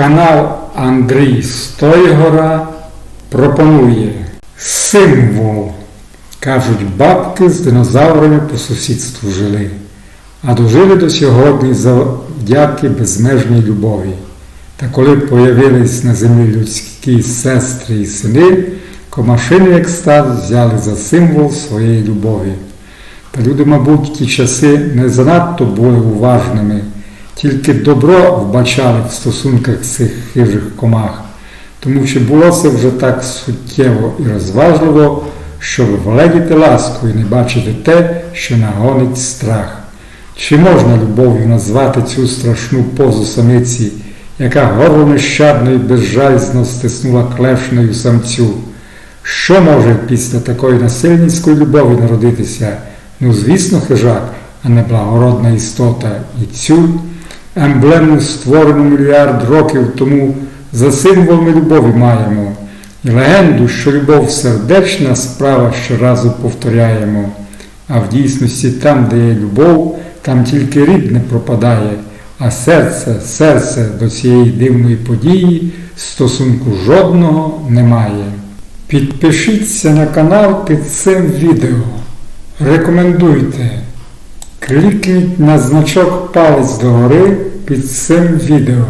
Канал Андрій Стойгора пропонує символ. Кажуть, бабки з динозаврами по сусідству жили, а дожили до сьогодні завдяки безмежній любові. Та коли появились на землі людські сестри і сини, комашини, як стад, взяли за символ своєї любові. Та люди, мабуть, в ті часи не занадто були уважними, тільки добро вбачали в стосунках цих хижих комах, тому що було це вже так суттєво і розважливо, щоб владіти ласку і не бачити те, що нагонить страх. Чи можна любов'ю назвати цю страшну позу самиці, яка горло нещадно і безжальзно стиснула клешнею самцю? Що може після такої насильницької любові народитися? Ну, звісно, хижак, а не благородна істота. І цю емблему, створену мільярд років тому, за символ ми любові маємо. І легенду, що любов сердечна справа щоразу повторяємо. А в дійсності там, де є любов, там тільки рід не пропадає, а серце, серце до цієї дивної події стосунку жодного немає. Підпишіться на канал під цим відео. Рекомендуйте. Клікніть на значок палець догори під цим відео.